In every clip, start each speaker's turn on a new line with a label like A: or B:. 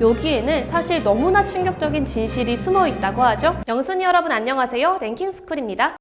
A: 여기에는 사실 너무나 충격적인 진실이 숨어 있다고 하죠. 영순이 여러분 안녕하세요. 랭킹스쿨입니다.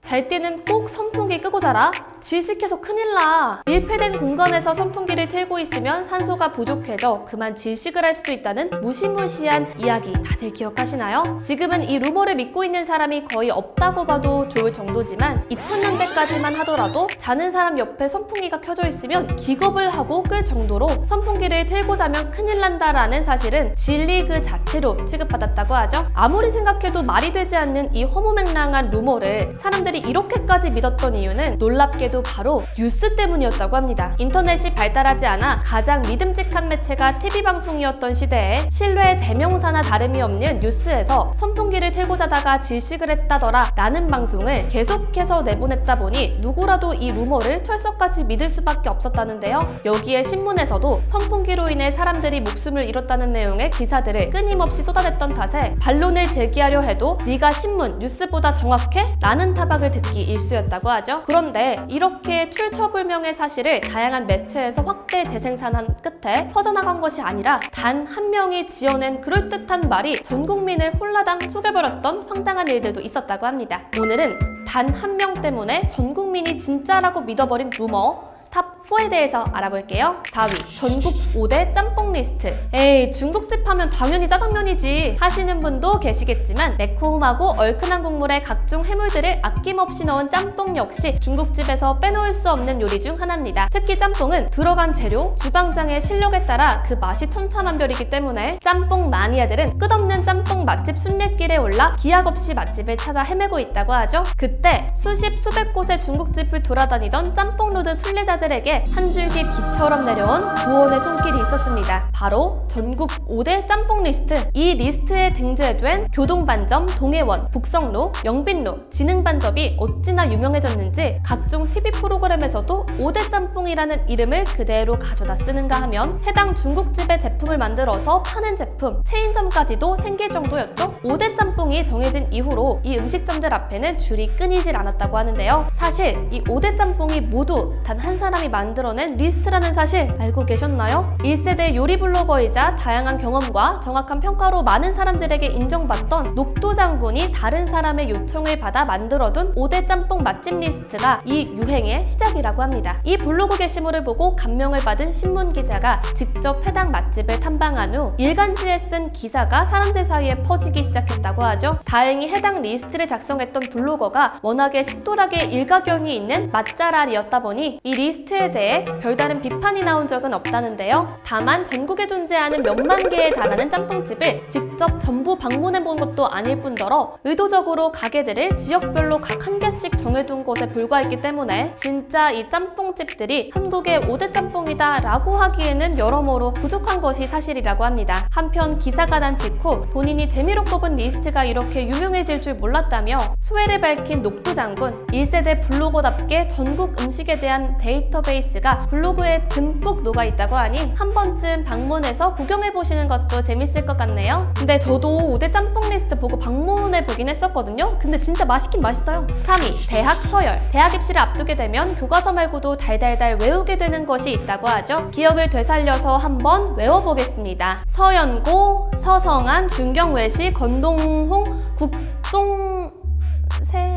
A: 잘 때는 꼭 선풍기 끄고 자라. 질식해서 큰일 나. 밀폐된 공간에서 선풍기를 틀고 있으면 산소가 부족해져 그만 질식을 할 수도 있다는 무시무시한 이야기 다들 기억하시나요? 지금은 이 루머를 믿고 있는 사람이 거의 없다고 봐도 좋을 정도지만 2000년대까지만 하더라도 자는 사람 옆에 선풍기가 켜져 있으면 기겁을 하고 끌 정도로 선풍기를 틀고 자면 큰일 난다라는 사실은 진리 그 자체로 취급받았다고 하죠. 아무리 생각해도 말이 되지 않는 이 허무맹랑한 루머를 사람들이 이렇게까지 믿었던 이유는 놀랍게도 바로 뉴스 때문이었다고 합니다. 인터넷이 발달하지 않아 가장 믿음직한 매체가 TV 방송이었던 시대에 신뢰의 대명사나 다름이 없는 뉴스에서 선풍기를 틀고 자다가 질식을 했다더라 라는 방송을 계속해서 내보냈다 보니 누구라도 이 루머를 철석같이 믿을 수밖에 없었다는데요. 여기에 신문에서도 선풍기로 인해 사람들이 목숨을 잃었다는 내용의 기사들을 끊임없이 쏟아냈던 탓에 반론을 제기하려 해도 네가 신문, 뉴스보다 정확해? 라는 타박을 듣기 일쑤였다고 하죠. 그런데 이 렇게 출처불명의 사실을 다양한 매체에서 확대 재생산한 끝에 퍼져나간 것이 아니라 단 한 명이 지어낸 그럴듯한 말이 전 국민을 홀라당 속여버렸던 황당한 일들도 있었다고 합니다. 오늘은 단 한 명 때문에 전 국민이 진짜라고 믿어버린 루머 탑 4에 대해서 알아볼게요. 4위 전국 5대 짬뽕 리스트. 에이 중국집 하면 당연히 짜장면이지 하시는 분도 계시겠지만 매콤하고 얼큰한 국물에 각종 해물들을 아낌없이 넣은 짬뽕 역시 중국집에서 빼놓을 수 없는 요리 중 하나입니다. 특히 짬뽕은 들어간 재료, 주방장의 실력에 따라 그 맛이 천차만별이기 때문에 짬뽕 마니아들은 끝없는 짬뽕 맛집 순례길에 올라 기약 없이 맛집을 찾아 헤매고 있다고 하죠. 그때 수십 수백 곳의 중국집을 돌아다니던 짬뽕 로드 순례자들 에게 한 줄기 비처럼 내려온 구원의 손길이 있었습니다. 바로 전국 5대 짬뽕 리스트. 이 리스트에 등재된 교동반점, 동해원, 북성로, 영빈로, 진흥반점이 어찌나 유명해졌는지 각종 TV 프로그램에서도 5대 짬뽕이라는 이름을 그대로 가져다 쓰는가 하면 해당 중국집의 제품을 만들어서 파는 제품, 체인점까지도 생길 정도였죠. 5대 짬뽕이 정해진 이후로 이 음식점들 앞에는 줄이 끊이질 않았다고 하는데요. 사실 이 5대 짬뽕이 모두 단 한 사람 이 만들어낸 리스트라는 사실 알고 계셨나요? 1세대 요리 블로거이자 다양한 경험과 정확한 평가로 많은 사람들에게 인정받던 녹두 장군이 다른 사람의 요청을 받아 만들어둔 5대 짬뽕 맛집 리스트가 이 유행의 시작이라고 합니다. 이 블로그 게시물을 보고 감명을 받은 신문 기자가 직접 해당 맛집을 탐방한 후 일간지에 쓴 기사가 사람들 사이에 퍼지기 시작했다고 하죠. 다행히 해당 리스트를 작성했던 블로거가 워낙에 식도락에 일가견이 있는 맛잘알이었다 보니 이 리스트 에 대해 별다른 비판이 나온 적은 없다는데요. 다만 전국에 존재하는 몇만 개에 달하는 짬뽕집을 직접 전부 방문해 본 것도 아닐 뿐더러 의도적으로 가게들을 지역별로 각 한 개씩 정해둔 것에 불과했기 때문에 진짜 이 짬뽕집들이 한국의 5대 짬뽕이다 라고 하기에는 여러모로 부족한 것이 사실이라고 합니다. 한편 기사가 난 직후 본인이 재미로 꼽은 리스트가 이렇게 유명해질 줄 몰랐다며 수혜를 밝힌 녹두 장군 1세대 블로거답게 전국 음식에 대한 데이터베이스가 블로그에 듬뿍 녹아 있다고 하니 한 번쯤 방문해서 구경해 보시는 것도 재밌을 것 같네요. 근데 저도 5대 짬뽕 리스트 보고 방문해 보긴 했었거든요. 근데 진짜 맛있긴 맛있어요. 3위 대학 서열. 대학 입시를 앞두게 되면 교과서 말고도 달달달 외우게 되는 것이 있다고 하죠. 기억을 되살려서 한번 외워보겠습니다. 서연고, 서성안, 중경외시, 건동홍, 국송 세다.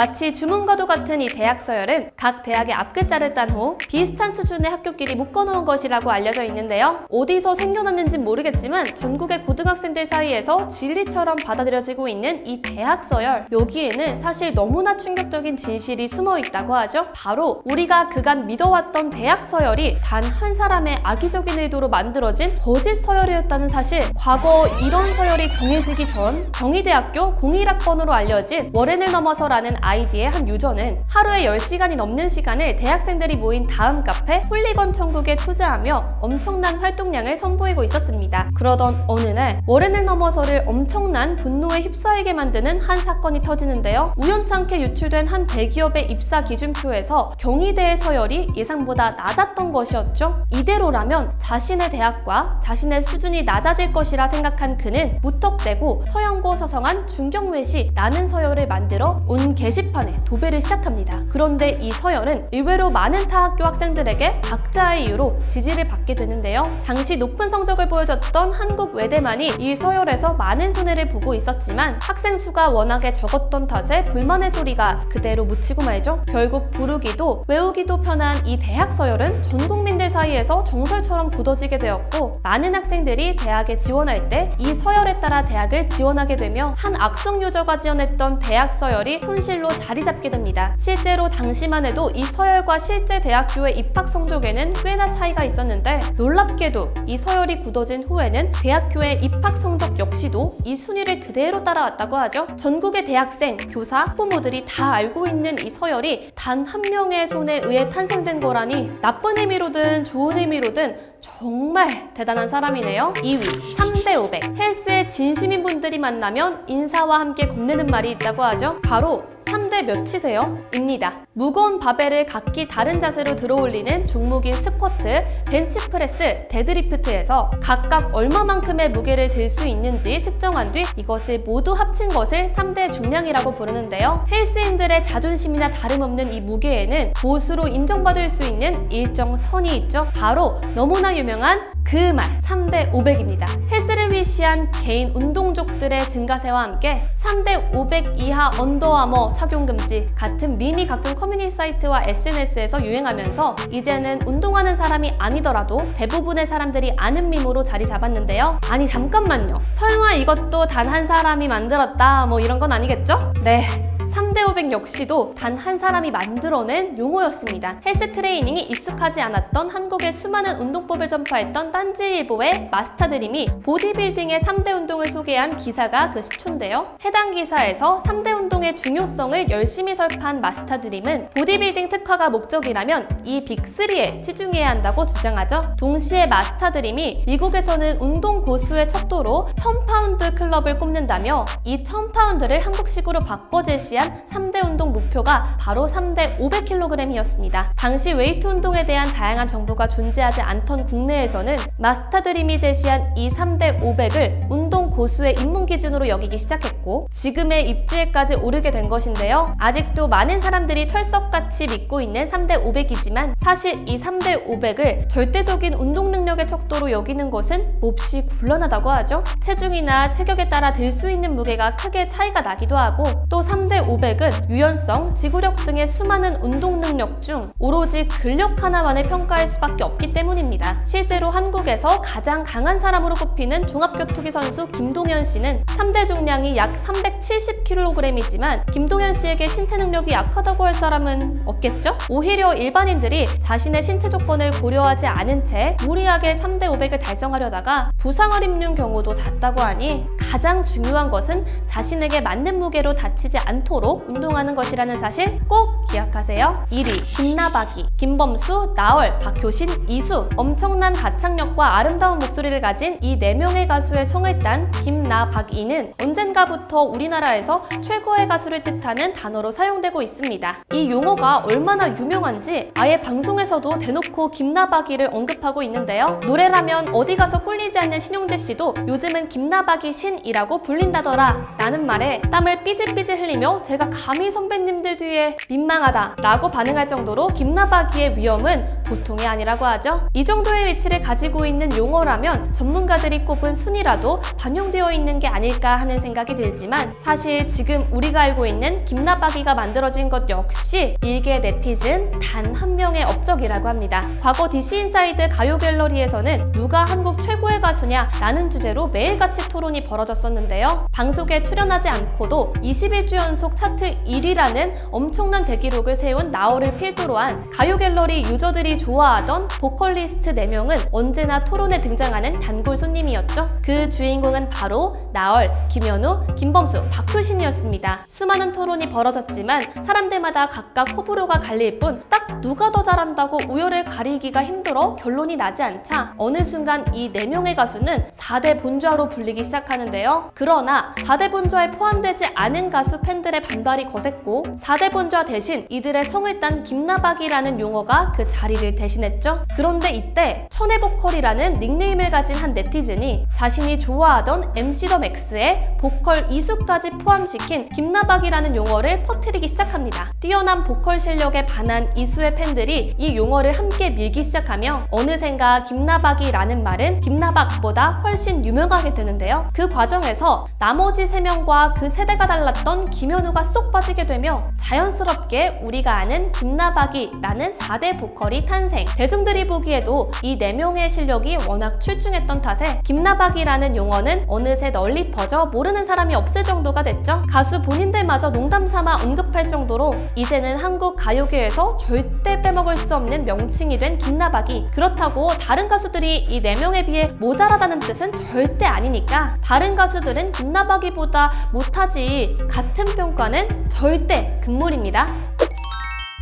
A: 마치 주문과도 같은 이 대학 서열은 각 대학의 앞글자를 딴 후 비슷한 수준의 학교끼리 묶어놓은 것이라고 알려져 있는데요. 어디서 생겨났는진 모르겠지만 전국의 고등학생들 사이에서 진리처럼 받아들여지고 있는 이 대학 서열 여기에는 사실 너무나 충격적인 진실이 숨어 있다고 하죠. 바로 우리가 그간 믿어왔던 대학 서열이 단 한 사람의 악의적인 의도로 만들어진 거짓 서열이었다는 사실. 과거 이런 서열이 정해지기 전 경희대학교 01학번으로 알려진 월엔을 넘어서라는 아이디의 한 유저는 하루에 10시간이 넘는 시간을 대학생들이 모인 다음 카페 훌리건 천국에 투자하며 엄청난 활동량을 선보이고 있었습니다. 그러던 어느 날 월엔을 넘어서를 엄청난 분노에 휩싸이게 만드는 한 사건이 터지는데요. 우연찮게 유출된 한 대기업의 입사 기준표에서 경희대의 서열이 예상보다 낮았던 것이었죠. 이대로라면 자신의 대학과 자신의 수준이 낮아질 것이라 생각한 그는 무턱대고 서영고 서성한 중경외시라는 서열을 만들어 온 게시 게시판에 도배를 시작합니다. 그런데 이 서열은 의외로 많은 타 학교 학생들에게 각자의 이유로 지지를 받게 되는데요. 당시 높은 성적을 보여줬던 한국 외대만이 이 서열에서 많은 손해를 보고 있었지만 학생 수가 워낙에 적었던 탓에 불만의 소리가 그대로 묻히고 말죠. 결국 부르기도 외우기도 편한 이 대학 서열은 전 국민들 사이에서 정설처럼 굳어지게 되었고 많은 학생들이 대학에 지원할 때 이 서열에 따라 대학을 지원하게 되며 한 악성 유저가 지원했던 대학 서열이 현 실로 자리 잡게 됩니다. 실제로 당시만 해도 이 서열과 실제 대학교의 입학 성적에는 꽤나 차이가 있었는데 놀랍게도 이 서열이 굳어진 후에는 대학교의 입학 성적 역시도 이 순위를 그대로 따라왔다고 하죠. 전국의 대학생, 교사, 학부모들이 다 알고 있는 이 서열이 단 한 명의 손에 의해 탄생된 거라니 나쁜 의미로든 좋은 의미로든 정말 대단한 사람이네요. 2위 3대 500 헬스에 진심인 분들이 만나면 인사와 함께 건네는 말이 있다고 하죠. 바로 3대 몇이세요? 입니다. 무거운 바벨을 각기 다른 자세로 들어올리는 종목인 스쿼트, 벤치프레스, 데드리프트에서 각각 얼마만큼의 무게를 들 수 있는지 측정한 뒤 이것을 모두 합친 것을 3대 중량이라고 부르는데요. 헬스인들의 자존심이나 다름없는 이 무게에는 보수로 인정받을 수 있는 일정 선이 있죠. 바로 너무나 유명한 그 말 3대 500입니다. 헬스를 위시한 개인 운동족들의 증가세와 함께 3대 500 이하 언더아머 착용 금지 같은 밈이 각종 커뮤니티 사이트와 SNS에서 유행하면서 이제는 운동하는 사람이 아니더라도 대부분의 사람들이 아는 밈으로 자리 잡았는데요. 아니 잠깐만요. 설마 이것도 단 한 사람이 만들었다 뭐 이런 건 아니겠죠? 네. 3대 500 역시도 단 한 사람이 만들어낸 용어였습니다. 헬스 트레이닝이 익숙하지 않았던 한국의 수많은 운동법을 전파했던 딴지일보의 마스터드림이 보디빌딩의 3대 운동을 소개한 기사가 그 시초인데요. 해당 기사에서 3대 운동의 중요성을 열심히 설파한 마스터드림은 보디빌딩 특화가 목적이라면 이 빅3에 치중해야 한다고 주장하죠. 동시에 마스터드림이 미국에서는 운동 고수의 척도로 1000파운드 클럽을 꼽는다며 이 1000파운드를 한국식으로 바꿔 제시한 3대 운동 목표가 바로 3대 500kg이었습니다. 당시 웨이트 운동에 대한 다양한 정보가 존재하지 않던 국내에서는 마스터드림이 제시한 이 3대 500을 운동 고수의 입문 기준으로 여기기 시작했고 지금의 입지에까지 오르게 된 것인데요. 아직도 많은 사람들이 철석같이 믿고 있는 3대 500이지만 사실 이 3대 500을 절대적인 운동 능력의 척도로 여기는 것은 몹시 곤란하다고 하죠. 체중이나 체격에 따라 들 수 있는 무게가 크게 차이가 나기도 하고 또 3대 500은 유연성, 지구력 등의 수많은 운동 능력 중 오로지 근력 하나만을 평가할 수밖에 없기 때문입니다. 실제로 한국에서 가장 강한 사람으로 꼽히는 종합격투기 선수 김동현 씨는 3대 중량이 약 370kg이지만 김동현 씨에게 신체 능력이 약하다고 할 사람은 없겠죠? 오히려 일반인들이 자신의 신체 조건을 고려하지 않은 채 무리하게 3대 500을 달성하려다가 부상을 입는 경우도 잦다고 하니 가장 중요한 것은 자신에게 맞는 무게로 다치지 않도록 운동하는 것이라는 사실 꼭 기억하세요. 1위 김나박이, 김범수, 나얼, 박효신, 이수 엄청난 가창력과 아름다운 목소리를 가진 이 4명의 가수의 성을 딴 김나박이는 언젠가부터 우리나라에서 최고의 가수를 뜻하는 단어로 사용되고 있습니다. 이 용어가 얼마나 유명한지 아예 방송에서도 대놓고 김나박이를 언급하고 있는데요. 노래라면 어디 가서 꿀리지 않는 신용재 씨도 요즘은 김나박이 신이라고 불린다더라 라는 말에 땀을 삐질삐질 흘리며 제가 감히 선배님들 뒤에 민망하다 라고 반응할 정도로 김나박이의 위험은 보통이 아니라고 하죠. 이 정도의 위치를 가지고 있는 용어라면 전문가들이 꼽은 순위라도 반영되어 있는 게 아닐까 하는 생각이 들 지만 사실 지금 우리가 알고 있는 김나박이가 만들어진 것 역시 일개 네티즌 단 한 명의 업적이라고 합니다. 과거 DC 인사이드 가요 갤러리에서는 누가 한국 최고의 가수냐 라는 주제로 매일같이 토론이 벌어졌었는데요. 방송에 출연하지 않고도 21주 연속 차트 1위라는 엄청난 대기록을 세운 나얼을 필두로 한 가요 갤러리 유저들이 좋아하던 보컬리스트 4명은 언제나 토론에 등장하는 단골 손님이었죠. 그 주인공은 바로 나얼, 김현우, 김범수, 박효신이었습니다. 수많은 토론이 벌어졌지만 사람들마다 각각 호불호가 갈릴 뿐 딱 누가 더 잘한다고 우열을 가리기가 힘들어 결론이 나지 않자 어느 순간 이 4명의 가수는 4대 본좌로 불리기 시작하는데요. 그러나 4대 본좌에 포함되지 않은 가수 팬들의 반발이 거셌고 4대 본좌 대신 이들의 성을 딴 김나박이라는 용어가 그 자리를 대신했죠. 그런데 이때 천혜보컬이라는 닉네임을 가진 한 네티즌이 자신이 좋아하던 MC 더 맥스의 보컬 이수까지 포함시킨 김나박이라는 용어를 퍼뜨리기 시작합니다. 뛰어난 보컬 실력에 반한 이수의 팬들이 이 용어를 함께 밀기 시작하며 어느샌가 김나박이라는 말은 김나박보다 훨씬 유명하게 되는데요. 그 과정에서 나머지 세 명과 그 세대가 달랐던 김현우가 쏙 빠지게 되며 자연스럽게 우리가 아는 김나박이라는 4대 보컬이 탄생. 대중들이 보기에도 이네 명의 실력이 워낙 출중했던 탓에 김나박이라는 용어는 어느새 널리 퍼져 모르는 사람이 없을 정도가 됐죠. 가수 본인들마저 농담 삼아 언급할 정도로 이제는 한국 가요계에서 절대 빼먹을 수 없는 명칭이 된 김나박이. 그렇다고 다른 가수들이 이네 명에 비해 모자라다는 뜻은 절대 아니니까 다른 가수들은 김나박이보다 못하지 같은 평가는 절대 금물입니다.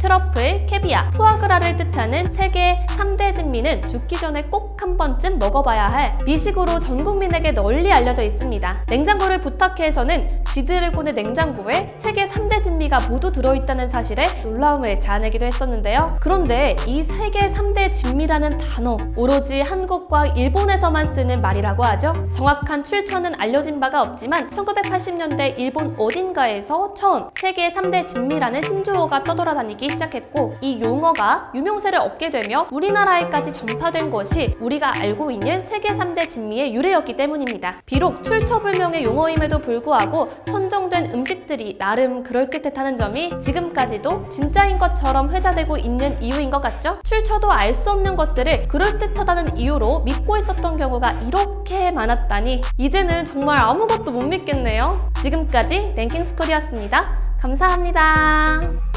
A: 트러플, 캐비아, 푸아그라를 뜻하는 세계 3대 진미는 죽기 전에 꼭 한 번쯤 먹어봐야 할 미식으로 전 국민에게 널리 알려져 있습니다. 냉장고를 부탁해에서는 지드래곤의 냉장고에 세계 3대 진미가 모두 들어있다는 사실에 놀라움을 자아내기도 했었는데요. 그런데 이 세계 3대 진미라는 단어, 오로지 한국과 일본에서만 쓰는 말이라고 하죠. 정확한 출처는 알려진 바가 없지만 1980년대 일본 어딘가에서 처음 세계 3대 진미라는 신조어가 떠돌아다니 기 시작했고 이 용어가 유명세를 얻게 되며 우리나라에까지 전파된 것이 우리가 알고 있는 세계 3대 진미의 유래였기 때문입니다. 비록 출처불명의 용어임에도 불구하고 선정된 음식들이 나름 그럴듯했다는 점이 지금까지도 진짜인 것처럼 회자되고 있는 이유인 것 같죠? 출처도 알 수 없는 것들을 그럴듯하다는 이유로 믿고 있었던 경우가 이렇게 많았다니 이제는 정말 아무것도 못 믿겠네요. 지금까지 랭킹스쿨이었습니다. 감사합니다.